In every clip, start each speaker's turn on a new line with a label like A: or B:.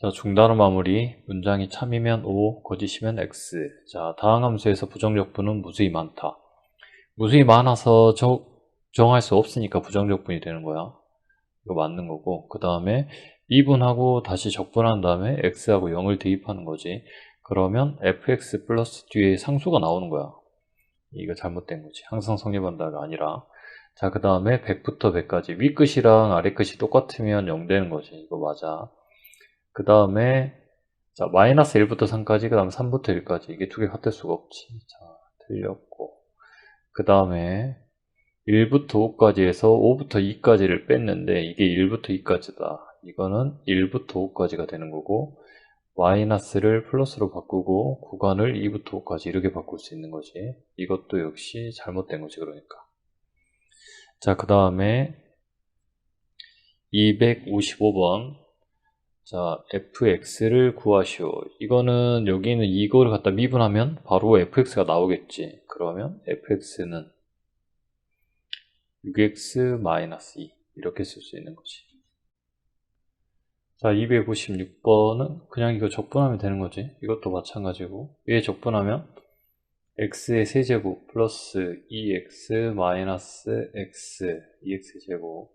A: 자, 중단어 마무리. 문장이 참이면 O, 거짓이면 X. 자, 다음 함수에서 부정적분은 무수히 많다. 무수히 많아서 저, 정할 수 없으니까 부정적분이 되는 거야. 이거 맞는 거고. 그 다음에 미분하고 다시 적분한 다음에 X하고 0을 대입하는 거지. 그러면 fx 플러스 뒤에 상수가 나오는 거야. 이거 잘못된 거지. 항상 성립한다가 아니라. 자, 그 다음에 100부터 100까지. 위 끝이랑 아래 끝이 똑같으면 0 되는 거지. 이거 맞아. 그 다음에 자 마이너스 1부터 3까지 그 다음에 3부터 1까지. 이게 두 개 같을 수가 없지. 자 틀렸고. 그 다음에 1부터 5까지 해서 5부터 2까지를 뺐는데 이게 1부터 2까지다. 이거는 1부터 5까지가 되는 거고 마이너스를 플러스로 바꾸고 구간을 2부터 5까지 이렇게 바꿀 수 있는 거지. 이것도 역시 잘못된 거지 그러니까. 자 그 다음에 255번 자, fx를 구하시오. 이거는 여기는 이거를 갖다 미분하면 바로 fx가 나오겠지. 그러면 fx는 6x-2 이렇게 쓸 수 있는 거지. 자, 256번은 그냥 이거 적분하면 되는 거지. 이것도 마찬가지고 위에 적분하면 x의 세제곱 플러스 2x 마이너스 x 2x제곱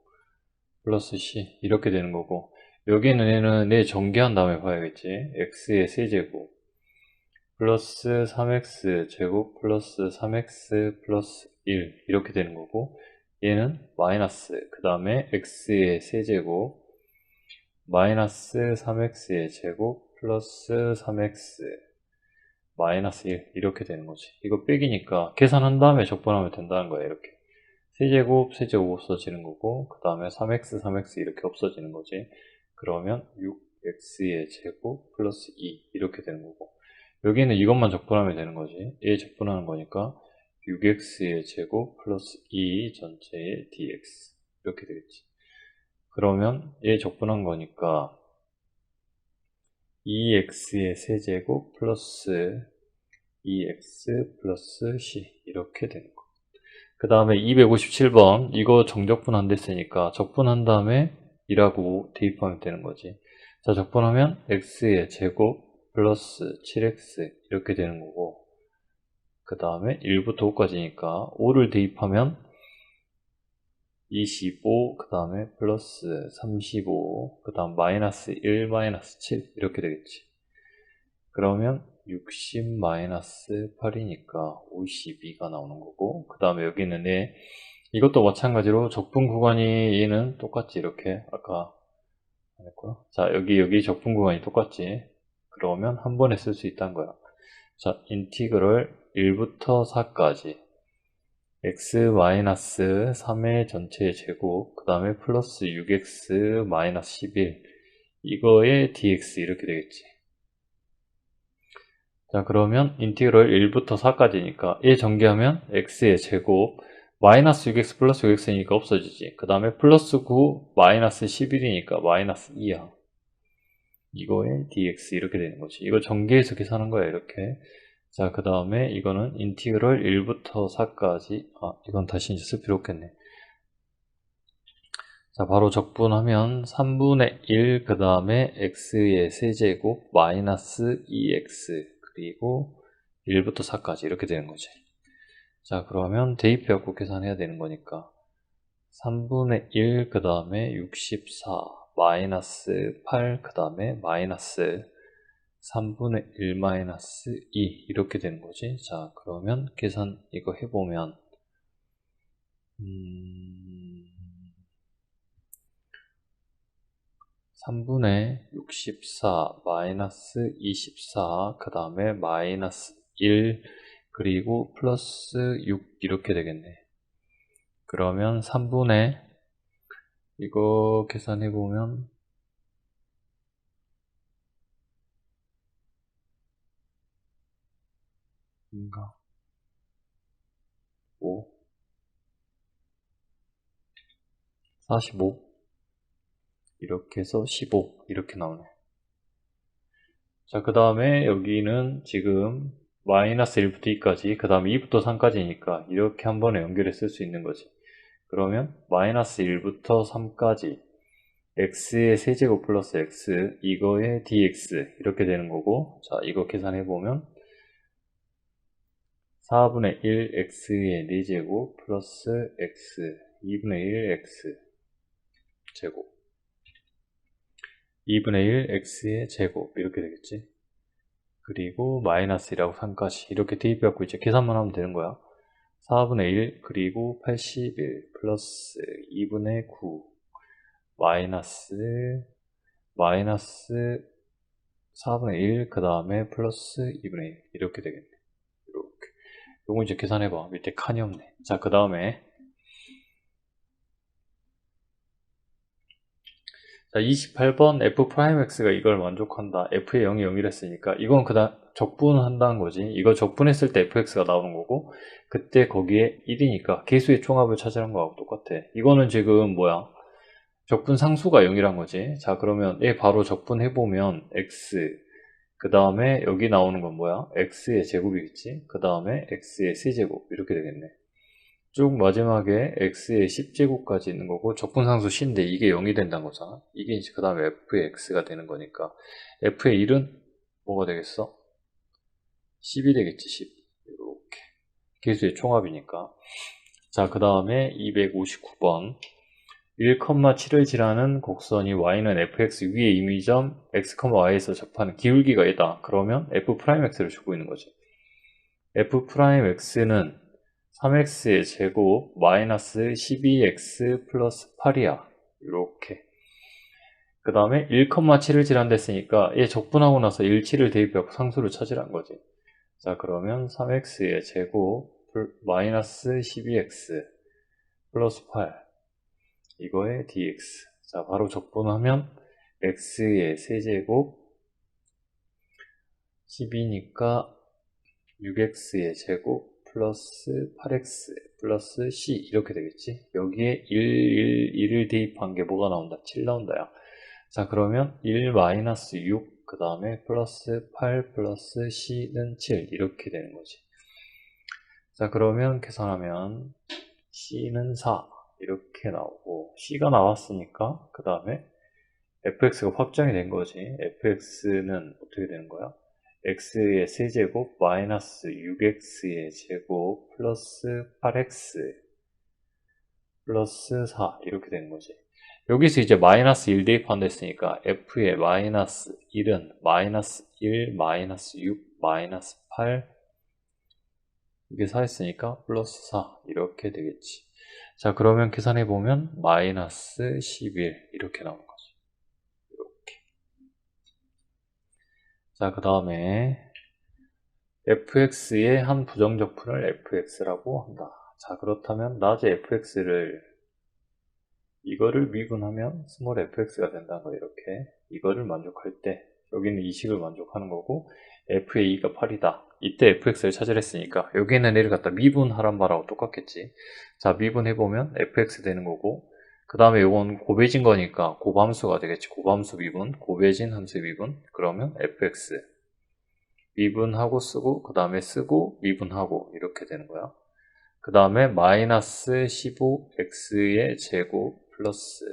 A: 플러스 c 이렇게 되는 거고 여기는 얘는 내 전개한 다음에 봐야겠지. x의 세제곱 플러스 3x 제곱 플러스 3x 플러스 1 이렇게 되는 거고 얘는 마이너스 그 다음에 x의 세제곱 마이너스 3x의 제곱 플러스 3x 마이너스 1 이렇게 되는 거지. 이거 빼기니까 계산한 다음에 적분하면 된다는 거야 이렇게. 세제곱 세제곱 없어지는 거고 그 다음에 3x 3x 이렇게 없어지는 거지. 그러면 6x의 제곱 플러스 2 이렇게 되는 거고 여기는 이것만 적분하면 되는 거지 얘 적분하는 거니까 6x의 제곱 플러스 2 전체의 dx 이렇게 되겠지 그러면 얘 적분한 거니까 2x의 세제곱 플러스 2x 플러스 c 이렇게 되는 거. 그 다음에 257번 이거 정적분 안 됐으니까 적분한 다음에 2라고 대입하면 되는 거지. 자, 적분하면 x의 제곱 플러스 7x 이렇게 되는 거고 그 다음에 1부터 5까지니까 5를 대입하면 25, 그 다음에 플러스 35, 그 다음 마이너스 1, 마이너스 7 이렇게 되겠지. 그러면 60 마이너스 8이니까 52가 나오는 거고 그 다음에 여기는 내 이것도 마찬가지로 적분 구간이 얘는 똑같지 이렇게 아까 안 했구나. 자 여기 여기 적분 구간이 똑같지 그러면 한 번에 쓸 수 있다는 거야. 자 인티그럴 1부터 4까지. x-3의 전체의 제곱 그 다음에 플러스 6x-11 이거의 dx 이렇게 되겠지. 자 그러면 인티그럴 1부터 4까지니까 얘 전개하면 x의 제곱 마이너스 6x 플러스 6x니까 없어지지. 그 다음에 플러스 9 마이너스 11이니까 마이너스 2야. 이거에 dx 이렇게 되는 거지. 이거 전개해서 계산한 거야 이렇게. 자, 그 다음에 이거는 인티그럴 1부터 4까지. 아, 이건 다시 이제 쓸 필요 없겠네. 자, 바로 적분하면 3분의 1, 그 다음에 x의 세제곱 마이너스 2x 그리고 1부터 4까지 이렇게 되는 거지. 자 그러면 대입해갖고 계산해야 되는 거니까 3분의 1 그 다음에 64 마이너스 8 그 다음에 마이너스 3분의 1 마이너스 2 이렇게 되는 거지. 자 그러면 계산 이거 해보면 음... 3분의 64 마이너스 24 그 다음에 마이너스 1 그리고 플러스 6 이렇게 되겠네. 그러면 3분의 이거 계산해 보면 인가 5 45 이렇게 해서 15 이렇게 나오네. 자, 그 다음에 여기는 지금 마이너스 1부터 2까지 그 다음에 2부터 3까지니까 이렇게 한 번에 연결해 쓸 수 있는 거지. 그러면 마이너스 1부터 3까지 x의 세제곱 플러스 x 이거의 dx 이렇게 되는 거고 자 이거 계산해 보면 4분의 1 x의 4제곱 플러스 x 2분의 1 x 제곱. 2분의 1 x의 제곱 이렇게 되겠지 그리고 마이너스 1하고 3까지 이렇게 대입해갖고 이제 계산만 하면 되는 거야. 4분의 1 그리고 81 플러스 2분의 9 마이너스 마이너스 4분의 1 그 다음에 플러스 2분의 1 이렇게 되겠네. 이렇게. 요거 이제 계산해봐. 밑에 칸이 없네. 자 그 다음에 자 28번 f'x가 이걸 만족한다. F의 0이 0이라 했으니까 이건 그다음 적분한다는 거지. 이거 적분했을 때 fx가 나오는 거고 그때 거기에 1이니까 개수의 총합을 찾으는 거하고 똑같아. 이거는 지금 뭐야? 적분 상수가 0이란 거지. 자 그러면 얘 바로 적분해보면 x 그 다음에 여기 나오는 건 뭐야? X의 제곱이겠지? 그 다음에 x의 세제곱. 이렇게 되겠네 쭉 마지막에 x의 10제곱까지 있는 거고 적분상수 c인데 이게 0이 된다는 거잖아. 이게 이제 그 다음에 f의 x가 되는 거니까 f의 1은 뭐가 되겠어? 10이 되겠지 10 이렇게. 개수의 총합이니까. 자 그 다음에 259번. 1,7을 지나는 곡선이 y는 fx 위의 임의점 x, y에서 접하는 기울기가 이다. 그러면 f'x를 주고 있는 거지. f'x는 3x의 제곱 마이너스 12x 플러스 8이야. 이렇게. 그 다음에 1,7을 지난댔으니까 얘 적분하고 나서 1, 7을 대입하고 상수를 찾으란 거지. 자 그러면 3x의 제곱 마이너스 12x 플러스 8 이거의 dx 자 바로 적분하면 x의 세제곱 10이니까 6x의 제곱 플러스 8x 플러스 c 이렇게 되겠지? 여기에 1, 1, 1을 대입한 게 뭐가 나온다? 7 나온다 야. 자 그러면 1 마이너스 6 그 다음에 플러스 8 플러스 c는 7 이렇게 되는 거지. 자 그러면 계산하면 c는 4 이렇게 나오고 c가 나왔으니까 그 다음에 fx가 확정이 된 거지. fx는 어떻게 되는 거야 x의 세제곱 마이너스 6x의 제곱 플러스 8x 플러스 4 이렇게 되는 거지. 여기서 이제 마이너스 1 대입한다 했으니까 f의 마이너스 1은 마이너스 1 마이너스 6 마이너스 8 이게 4 했으니까 플러스 4 이렇게 되겠지. 자 그러면 계산해 보면 마이너스 11 이렇게 나오는 거죠 이렇게 자 그 다음에 fx의 한 부정적분을 fx라고 한다. 자 그렇다면 낮의 fx를 이거를 미분하면 스몰 fx가 된다는 거 이렇게 이거를 만족할 때 여기는 이식을 만족하는 거고 f의 2가 8이다. 이때 fx를 찾으랬으니까 여기는 얘를 갖다 미분하란 말하고 똑같겠지. 자 미분해보면 fx 되는 거고 그 다음에 이건 곱해진 거니까 곱함수가 되겠지. 곱함수 미분 곱해진 함수 미분. 그러면 fx 미분하고 쓰고 그 다음에 쓰고 미분하고 이렇게 되는 거야. 그 다음에 마이너스 15x의 제곱 플러스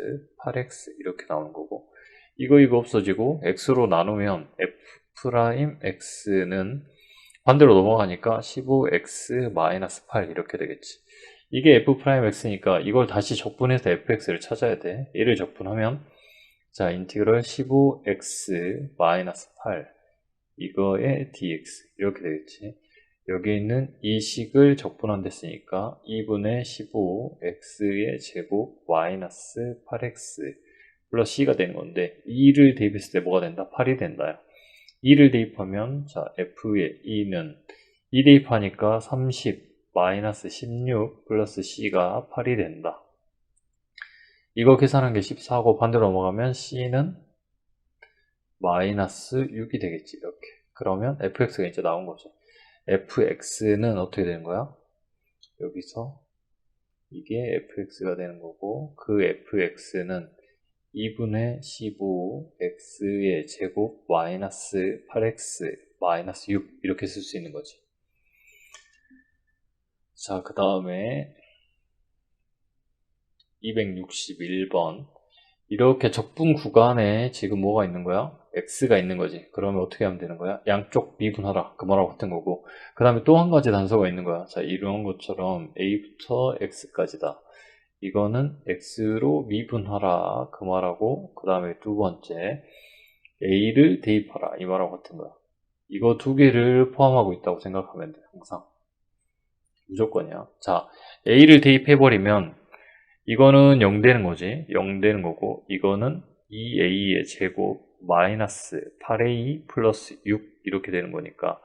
A: 8x 이렇게 나오는 거고 이거 이거 없어지고 x로 나누면 f'x는 반대로 넘어가니까 15x-8 이렇게 되겠지 이게 f'x니까 이걸 다시 적분해서 fx를 찾아야 돼. 얘를 적분하면 자 인티그럴 15x-8 이거의 dx 이렇게 되겠지. 여기 있는 이 식을 적분한 됐으니까 2분의 15x의 제곱 마이너스 8x 플러스 c가 되는 건데 2를 대입했을 때 뭐가 된다? 8이 된다 2를 대입하면 자 f의 2는 2 대입하니까 30 마이너스 16 플러스 c가 8이 된다. 이거 계산한 게 14고 반대로 넘어가면 c는 마이너스 6이 되겠지 이렇게. 그러면 fx가 이제 나온 거죠. Fx는 어떻게 되는 거야? 여기서 이게 fx가 되는 거고 그 fx는 2분의 15x의 제곱 마이너스 8x 마이너스 6 이렇게 쓸 수 있는 거지 자 그 다음에 261번 이렇게 적분 구간에 지금 뭐가 있는 거야? x가 있는 거지. 그러면 어떻게 하면 되는 거야? 양쪽 미분하라. 그 말하고 같은 거고. 그 다음에 또 한 가지 단서가 있는 거야. 자, 이런 것처럼 a부터 x까지다. 이거는 x로 미분하라. 그 말하고 그 다음에 두 번째 a를 대입하라. 이 말하고 같은 거야. 이거 두 개를 포함하고 있다고 생각하면 돼. 항상. 무조건이야. 자, a를 대입해버리면 이거는 0 되는 거지. 0 되는 거고 이거는 2a의 제곱 마이너스 8a 플러스 6 이렇게 되는 거니까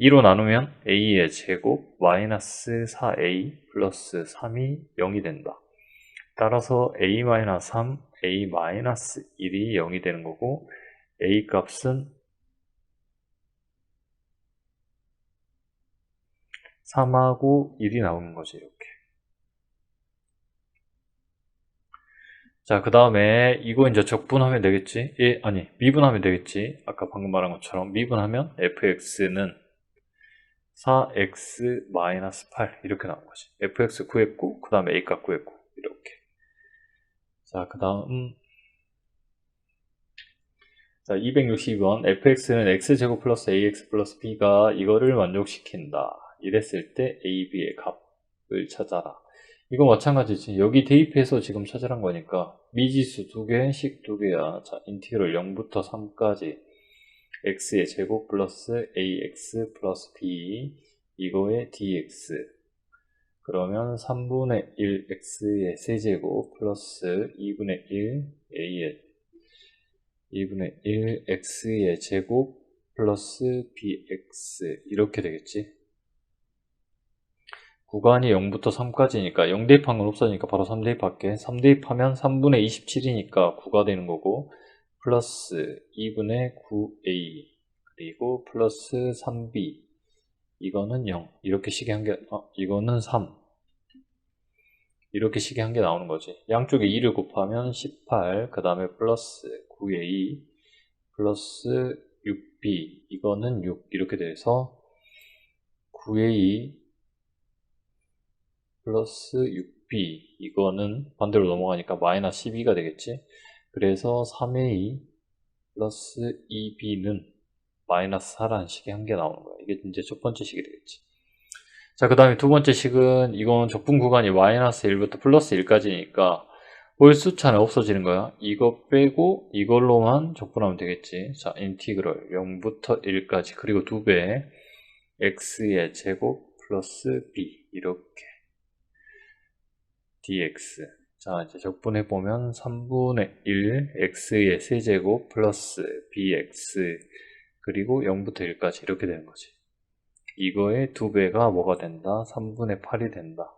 A: 2로 나누면 a의 제곱 마이너스 4a 플러스 3이 0이 된다. 따라서 a 마이너스 3, a 마이너스 1이 0이 되는 거고 a 값은 3하고 1이 나오는 거지 이렇게. 자, 그 다음에 이거 이제 적분하면 되겠지? 예, 아니, 미분하면 되겠지? 아까 방금 말한 것처럼 미분하면 fx는 4x-8 이렇게 나온 거지. fx 구했고, 그 다음에 a값 구했고, 이렇게. 자, 그 다음 자, 262번 fx는 x제곱 플러스 ax 플러스 b가 이거를 만족시킨다. 이랬을 때 a, b의 값을 찾아라. 이거 마찬가지지. 여기 대입해서 지금 찾으란 거니까 미지수 두 개, 식두 개야. 자, 인티그럴 0부터 3까지 x의 제곱 플러스 ax 플러스 b 이거의 dx 그러면 3분의 1 x의 세제곱 플러스 2분의 1 a의 2분의 1 x의 제곱 플러스 bx 이렇게 되겠지. 구간이 0부터 3까지니까 0 대입한 건 없어지니까 바로 3 대입할게. 3 대입하면 3분의 27이니까 9가 되는 거고 플러스 2분의 9a 그리고 플러스 3b 이거는 0 이렇게 식이 한개 어, 이거는 3 이렇게 식이 한 개 나오는 거지. 양쪽에 2를 곱하면 18그 다음에 플러스 9a 플러스 6b 이거는 6 이렇게 돼서 9a 플러스 6b 이거는 반대로 넘어가니까 마이너스 12가 되겠지? 그래서 3a 플러스 2b는 마이너스 4라는 식이 한 개 나오는 거야. 이게 이제 첫 번째 식이 되겠지. 자그 다음에 두 번째 식은 이건 적분 구간이 마이너스 1부터 플러스 1까지니까 볼 숫자는 없어지는 거야. 이거 빼고 이걸로만 적분하면 되겠지. 자 인티그럴 0부터 1까지. 그리고 두 배. x의 제곱 플러스 b 이렇게 dx. 자 이제 적분해 보면 3분의 1 x의 세제곱 플러스 bx 그리고 0부터 1까지 이렇게 되는 거지. 이거의 두 배가 뭐가 된다? 3분의 8이 된다.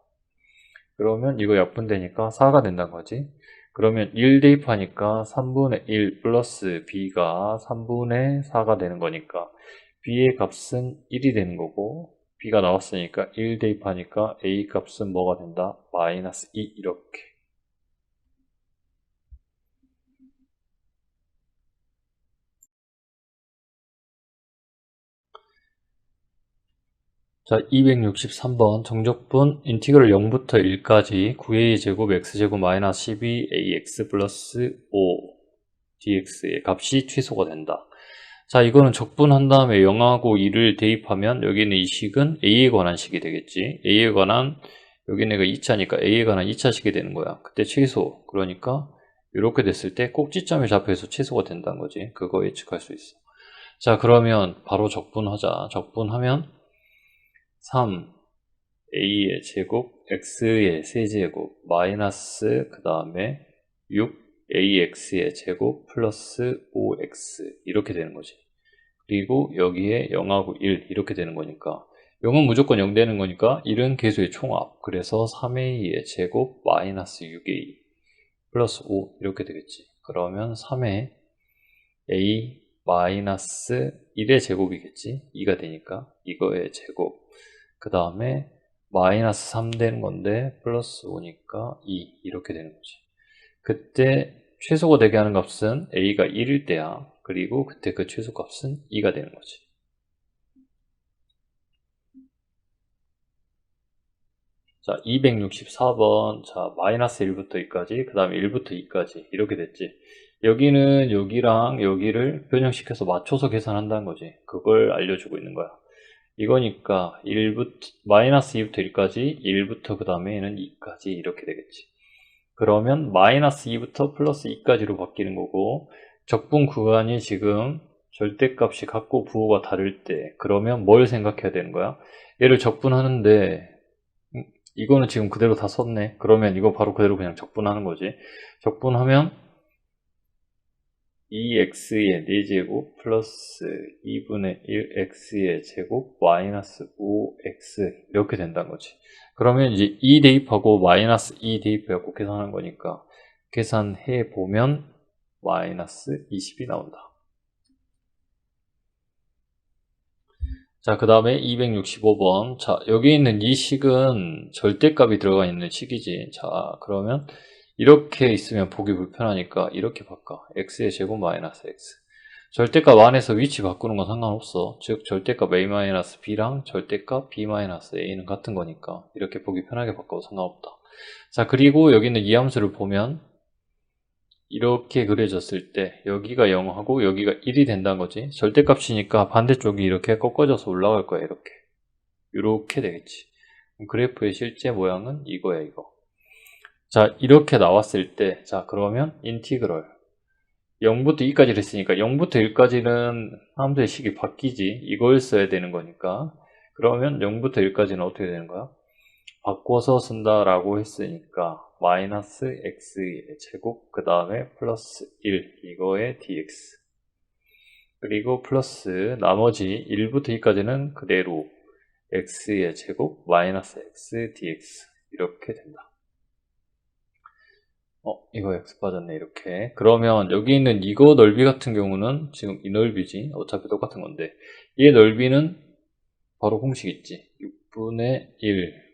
A: 그러면 이거 약분되니까 4가 된다는 거지. 그러면 1 대입하니까 3분의 1 플러스 b가 3분의 4가 되는 거니까 b의 값은 1이 되는 거고 b가 나왔으니까 1 대입하니까 a 값은 뭐가 된다? 마이너스 2 이렇게 자, 263번 정적분 인티그럴 0부터 1까지 9a 제곱 x제곱 마이너스 12ax 플러스 5 dx의 값이 취소가 된다. 자, 이거는 적분한 다음에 0하고 2를 대입하면 여기는 이 식은 A에 관한 식이 되겠지. A에 관한 여기는 가 2차니까 A에 관한 2차식이 되는 거야. 그때 최소. 그러니까 이렇게 됐을 때 꼭지점에 잡혀서 최소가 된다는 거지. 그거 예측할 수 있어. 자, 그러면 바로 적분하자. 적분하면 3 A의 제곱 X의 세제곱 마이너스 그 다음에 6 ax의 제곱 플러스 5x 이렇게 되는 거지. 그리고 여기에 0하고 1 이렇게 되는 거니까 0은 무조건 0 되는 거니까 1은 개수의 총합 그래서 3a의 제곱 마이너스 6a 플러스 5 이렇게 되겠지. 그러면 3의 a 마이너스 1의 제곱이겠지. 2가 되니까 이거의 제곱 그 다음에 마이너스 3 되는 건데 플러스 5니까 2 이렇게 되는 거지. 그때 최소가 되게 하는 값은 a가 1일 때야. 그리고 그때 그 최소값은 2가 되는 거지. 자, 264번. 자, 마이너스 1부터 2까지, 그 다음에 1부터 2까지. 이렇게 됐지. 여기는 여기랑 여기를 변형시켜서 맞춰서 계산한다는 거지. 그걸 알려주고 있는 거야. 이거니까 1부터, 마이너스 2부터 1까지, 1부터 그 다음에는 2까지 이렇게 되겠지. 그러면 마이너스 2부터 플러스 2까지로 바뀌는 거고, 적분 구간이 지금 절대값이 같고 부호가 다를 때, 그러면 뭘 생각해야 되는 거야? 얘를 적분하는데, 음, 이거는 지금 그대로 다 썼네. 그러면 이거 바로 그대로 그냥 적분하는 거지. 적분하면 2x의 4제곱 플러스 2분의 1x의 제곱 마이너스 5x 이렇게 된다는 거지. 그러면 이제 2 대입하고 마이너스 2 대입해갖고 계산하는 거니까 계산해 보면 마이너스 20이 나온다. 자, 그 다음에 265번. 자, 여기 있는 이 식은 절대값이 들어가 있는 식이지. 자, 그러면 이렇게 있으면 보기 불편하니까 이렇게 바꿔. x의 제곱 마이너스 x. 절대값 안에서 위치 바꾸는 건 상관없어. 즉, 절대값 a-b랑 절대값 b-a는 같은 거니까 이렇게 보기 편하게 바꿔도 상관없다. 자, 그리고 여기 있는 이 함수를 보면 이렇게 그려졌을 때 여기가 0하고 여기가 1이 된다는 거지. 절대값이니까 반대쪽이 이렇게 꺾어져서 올라갈 거야. 이렇게. 이렇게 되겠지. 그래프의 실제 모양은 이거야 이거. 자 이렇게 나왔을 때 자 그러면 인티그럴 0부터 2까지를 했으니까 0부터 1까지는 함수의 식이 바뀌지. 이걸 써야 되는 거니까. 그러면 0부터 1까지는 어떻게 되는 거야? 바꿔서 쓴다 라고 했으니까 마이너스 x의 제곱 그 다음에 플러스 1 이거의 dx 그리고 플러스 나머지 1부터 2까지는 그대로 x의 제곱 마이너스 x dx 이렇게 된다 어 이거 x 빠졌네 이렇게 그러면 여기 있는 이거 넓이 같은 경우는 지금 이 넓이지 어차피 똑같은 건데 얘 넓이는 바로 공식 있지 6분의 1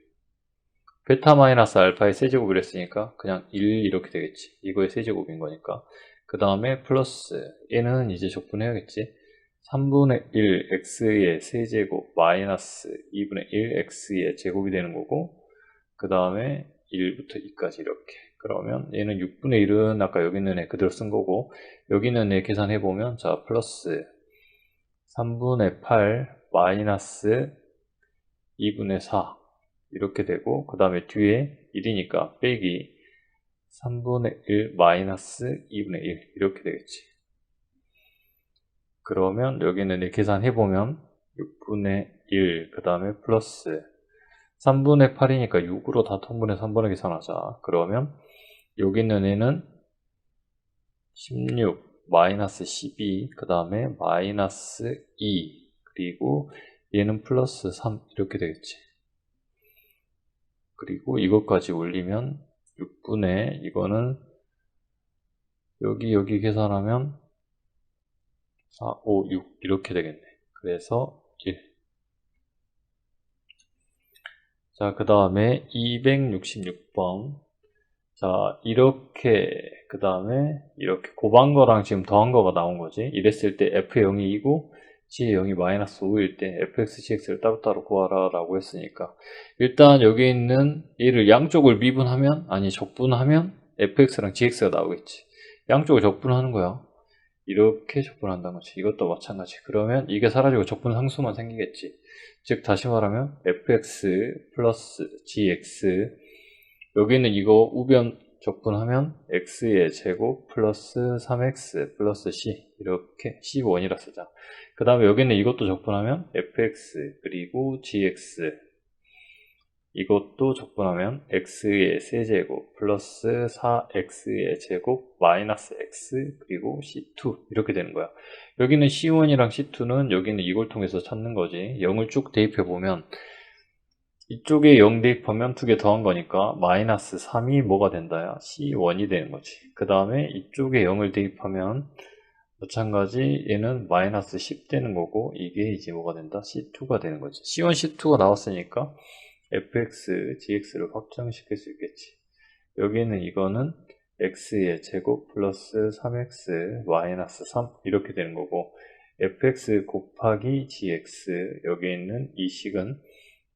A: 베타 마이너스 알파의 세제곱을 했으니까 그냥 1 이렇게 되겠지. 이거의 세제곱인 거니까. 그 다음에 플러스 얘는 이제 적분해야겠지. 3분의 1 x의 세제곱 마이너스 2분의 1 x의 제곱이 되는 거고 그 다음에 1부터 2까지 이렇게 그러면 얘는 6분의 1은 아까 여기 있는 애 그대로 쓴 거고 여기 있는 애 계산해보면 자 플러스 3분의 8 마이너스 2분의 4 이렇게 되고 그 다음에 뒤에 1이니까 빼기 3분의 1 마이너스 2분의 1 이렇게 되겠지. 그러면 여기는 계산해보면 6분의 1 그 다음에 플러스 3분의 8이니까 6으로 다 통분해 3번을 계산하자. 그러면 여기 있는 애는 16 마이너스 12 그 다음에 마이너스 2 그리고 얘는 플러스 3 이렇게 되겠지 그리고 이것까지 올리면 6분의 이거는 여기 여기 계산하면 4, 5, 6 이렇게 되겠네. 그래서 1. 자, 그 다음에 266번. 자, 이렇게, 그 다음에 이렇게 곱한 거랑 지금 더한 거가 나온 거지. 이랬을 때 F0이 2고 g의 0이 마이너스 5일 때 fx, gx를 따로따로 구하라 라고 했으니까. 일단 여기 있는 얘를 양쪽을 미분하면 아니 적분하면 fx랑 gx가 나오겠지. 양쪽을 적분하는 거야. 이렇게 적분한다는 거지. 이것도 마찬가지. 그러면 이게 사라지고 적분 상수만 생기겠지. 즉 다시 말하면 fx 플러스 gx 여기는 이거 우변 적분하면 x의 제곱 플러스 3x 플러스 c 이렇게 c1이라 쓰자. 그 다음에 여기는 이것도 적분하면 fx 그리고 gx 이것도 적분하면 x의 세제곱 플러스 4x의 제곱 마이너스 x 그리고 c2 이렇게 되는 거야. 여기는 c1이랑 c2는 여기는 이걸 통해서 찾는 거지. 0을 쭉 대입해 보면 이쪽에 0 대입하면 두 개 더한 거니까 마이너스 3이 뭐가 된다야 c1이 되는 거지 그 다음에 이쪽에 0을 대입하면 마찬가지 얘는 마이너스 10 되는 거고 이게 이제 뭐가 된다? C2가 되는 거지. C1, C2가 나왔으니까 fx, gx를 확정시킬 수 있겠지. 여기는 이거는 x의 제곱 플러스 3x 마이너스 3 이렇게 되는 거고 fx 곱하기 gx 여기 있는 이 식은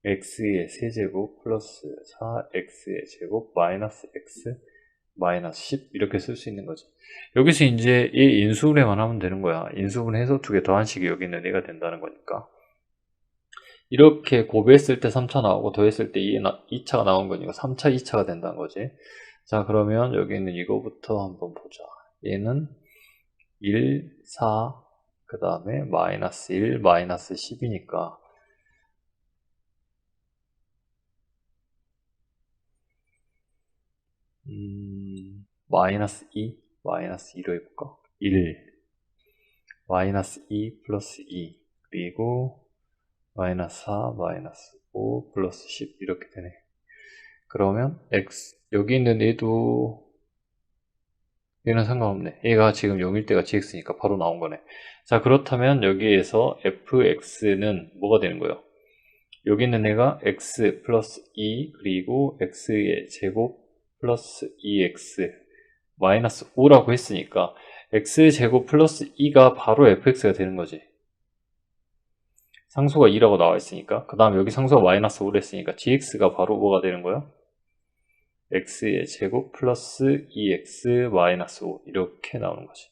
A: x의 세제곱 플러스 4x의 제곱 마이너스 x 마이너스 10 이렇게 쓸 수 있는 거지. 여기서 이제 이 인수분해만 하면 되는 거야. 인수분해해서 두 개 더한 식이 여기 있는 애가 된다는 거니까. 이렇게 곱했을 때 3차 나오고 더했을 때 2차가 나온 거니까 3차, 2차가 된다는 거지. 자, 그러면 여기 있는 이거부터 한번 보자. 얘는 1, 4, 그 다음에 마이너스 1, 마이너스 10이니까 음, 마이너스 2, 마이너스 2로 해볼까? 1, 마이너스 2 플러스 2, 그리고 마이너스 4, 마이너스 5 플러스 10 이렇게 되네. 그러면 x 여기 있는 얘도 얘는 상관없네. 얘가 지금 0일 때가 gx니까 바로 나온 거네. 자 그렇다면 여기에서 fx는 뭐가 되는 거예요? 여기 있는 애가 x 플러스 2 그리고 x의 제곱 플러스 2x 마이너스 5라고 했으니까 x제곱 플러스 2가 바로 fx가 되는 거지. 상수가 2라고 나와 있으니까 그 다음에 여기 상수가 마이너스 5를 했으니까 gx가 바로 뭐가 되는 거야? x의 제곱 플러스 2x 마이너스 5 이렇게 나오는 거지.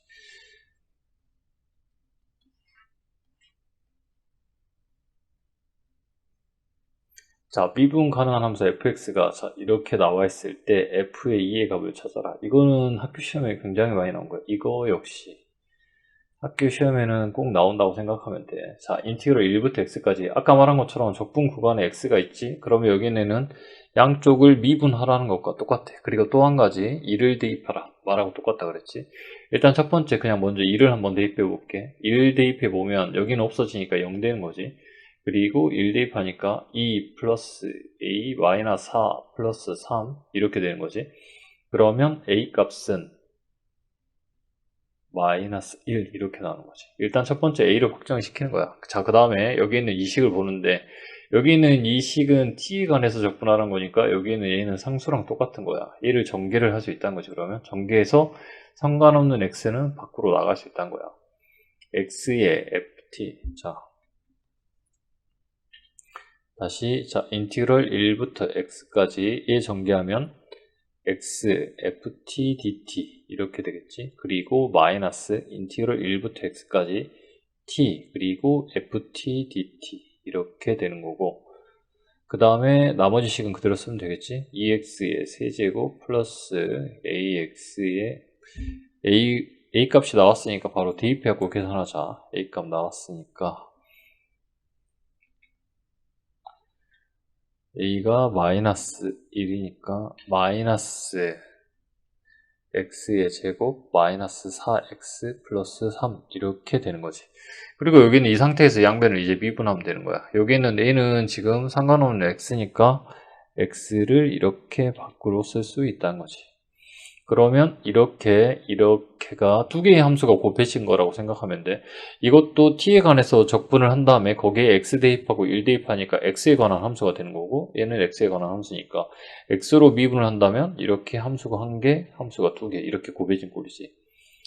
A: 자, 미분 가능한 함수 fx가 자, 이렇게 나와 있을 때 f의 2의 값을 찾아라. 이거는 학교 시험에 굉장히 많이 나온 거예요. 이거 역시 학교 시험에는 꼭 나온다고 생각하면 돼. 자, 인티그럴 1부터 x까지 아까 말한 것처럼 적분 구간에 x가 있지? 그러면 여기는 양쪽을 미분하라는 것과 똑같아. 그리고 또 한 가지 2를 대입하라. 말하고 똑같다 그랬지? 일단 첫 번째 그냥 먼저 2를 한번 대입해 볼게. 2를 대입해 보면 여기는 없어지니까 0 되는 거지. 그리고 1 대입하니까 2 플러스 a 마이너스 4 플러스 3 이렇게 되는 거지. 그러면 a 값은 마이너스 1 이렇게 나오는 거지. 일단 첫 번째 a를 확정시키는 거야. 자, 그 다음에 여기 있는 이 식을 보는데 여기 있는 이 식은 t에 관해서 적분하는 거니까 여기 있는 얘는 상수랑 똑같은 거야. 얘를 전개를 할 수 있다는 거지. 그러면 전개해서 상관없는 x는 밖으로 나갈 수 있다는 거야. x의 ft 자 다시 자 인티그럴 1부터 x까지 얘 전개하면 x ft dt 이렇게 되겠지. 그리고 마이너스 인티그럴 1부터 x까지 t 그리고 ft dt 이렇게 되는 거고 그 다음에 나머지 식은 그대로 쓰면 되겠지. 2x의 세제곱 플러스 ax의 a, a 값이 나왔으니까 바로 대입해갖고 계산하자. a 값 나왔으니까 a가 마이너스 1이니까 마이너스 x의 제곱 마이너스 4x 플러스 3 이렇게 되는 거지. 그리고 여기는 이 상태에서 양변을 이제 미분하면 되는 거야. 여기는 a는 지금 상관없는 x니까 x를 이렇게 밖으로 쓸 수 있다는 거지. 그러면 이렇게 이렇게가 두 개의 함수가 곱해진 거라고 생각하면 돼. 이것도 t에 관해서 적분을 한 다음에 거기에 x 대입하고 1 대입하니까 x에 관한 함수가 되는 거고 얘는 x에 관한 함수니까 x로 미분을 한다면 이렇게 함수가 한 개, 함수가 두 개 이렇게 곱해진 꼴이지.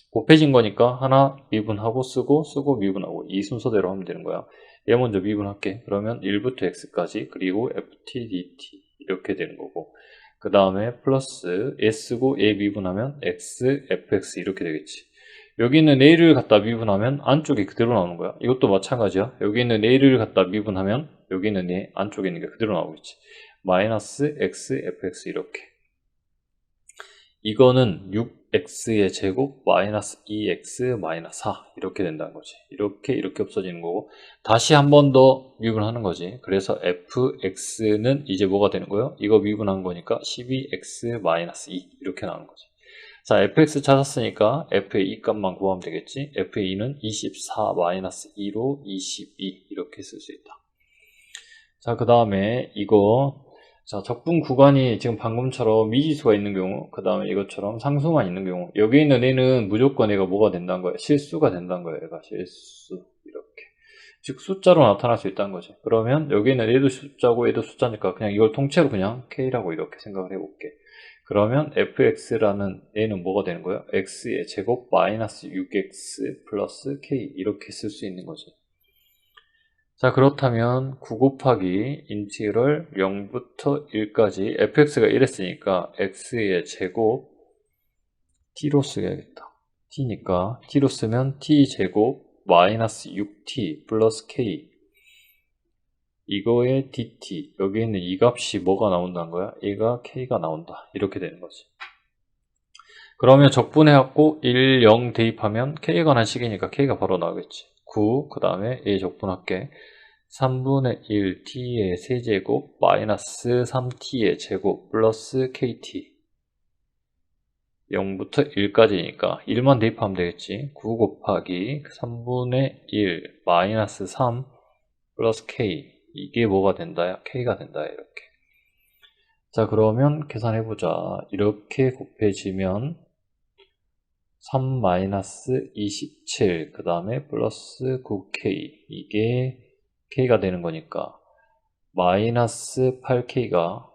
A: 곱해진 거니까 하나 미분하고 쓰고 쓰고 미분하고 이 순서대로 하면 되는 거야. 얘 먼저 미분할게. 그러면 1부터 x까지 그리고 ft dt 이렇게 되는 거고 그 다음에 플러스 s고 a 미분하면 x, fx 이렇게 되겠지. 여기 있는 a를 갖다 미분하면 안쪽이 그대로 나오는 거야. 이것도 마찬가지야. 여기 있는 a를 갖다 미분하면 여기 있는 a 안쪽에 있는 게 그대로 나오겠지. 마이너스 x, fx 이렇게. 이거는 6x의 제곱 마이너스 2x 마이너스 4 이렇게 된다는 거지. 이렇게 이렇게 없어지는 거고 다시 한 번 더 미분하는 거지. 그래서 fx는 이제 뭐가 되는 거예요? 이거 미분한 거니까 12x 마이너스 2 이렇게 나오는 거지. 자 fx 찾았으니까 f의 2 값만 구하면 되겠지. f의 2는 24 마이너스 2로 22 이렇게 쓸 수 있다. 자 그 다음에 이거 자, 적분 구간이 지금 방금처럼 미지수가 있는 경우, 그 다음에 이것처럼 상수만 있는 경우, 여기 있는 애는 무조건 얘가 뭐가 된다는 거예요? 실수가 된다는 거예요. 얘가 실수. 이렇게. 즉, 숫자로 나타날 수 있다는 거지. 그러면 여기 있는 얘도 숫자고 얘도 숫자니까 그냥 이걸 통째로 그냥 K라고 이렇게 생각을 해볼게. 그러면 fx라는 얘는 뭐가 되는 거예요? x의 제곱 마이너스 6x 플러스 k 이렇게 쓸 수 있는 거지. 자, 그렇다면 9 곱하기 인티그럴 0부터 1까지 fx가 이랬으니까 x의 제곱 t로 쓰야겠다. t니까 t로 쓰면 t 제곱 마이너스 6t 플러스 k 이거의 dt 여기 있는 이 값이 뭐가 나온다는 거야? 얘가 k가 나온다. 이렇게 되는 거지. 그러면 적분해갖고 1, 0 대입하면 k에 관한 식이니까 k가 바로 나오겠지. 9, 그 다음에 a 적분할게. 3분의 1 t의 세제곱 마이너스 3t의 제곱 플러스 kt 0부터 1까지니까 1만 대입하면 되겠지. 9 곱하기 3분의 1 마이너스 3 플러스 k. 이게 뭐가 된다? k가 된다 이렇게. 자 그러면 계산해보자. 이렇게 곱해지면 3 마이너스 27 그 다음에 플러스 9k 이게 k가 되는 거니까 마이너스 8k가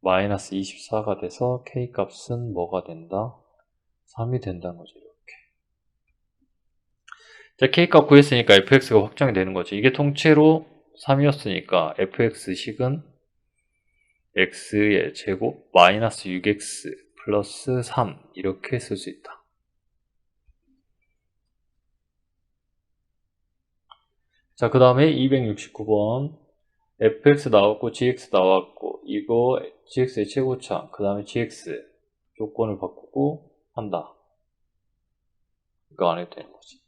A: 마이너스 24가 돼서 k 값은 뭐가 된다? 3이 된다는 거죠 이렇게. 자 k 값 구했으니까 fx가 확정이 되는 거지. 이게 통째로 3이었으니까 fx식은 x의 제곱 마이너스 6x 플러스 3 이렇게 쓸 수 있다 자, 그 다음에 269번. fx 나왔고, gx 나왔고, 이거 gx의 최고차, 그 다음에 gx 조건을 바꾸고 한다. 이거 안 해도 되는 거지.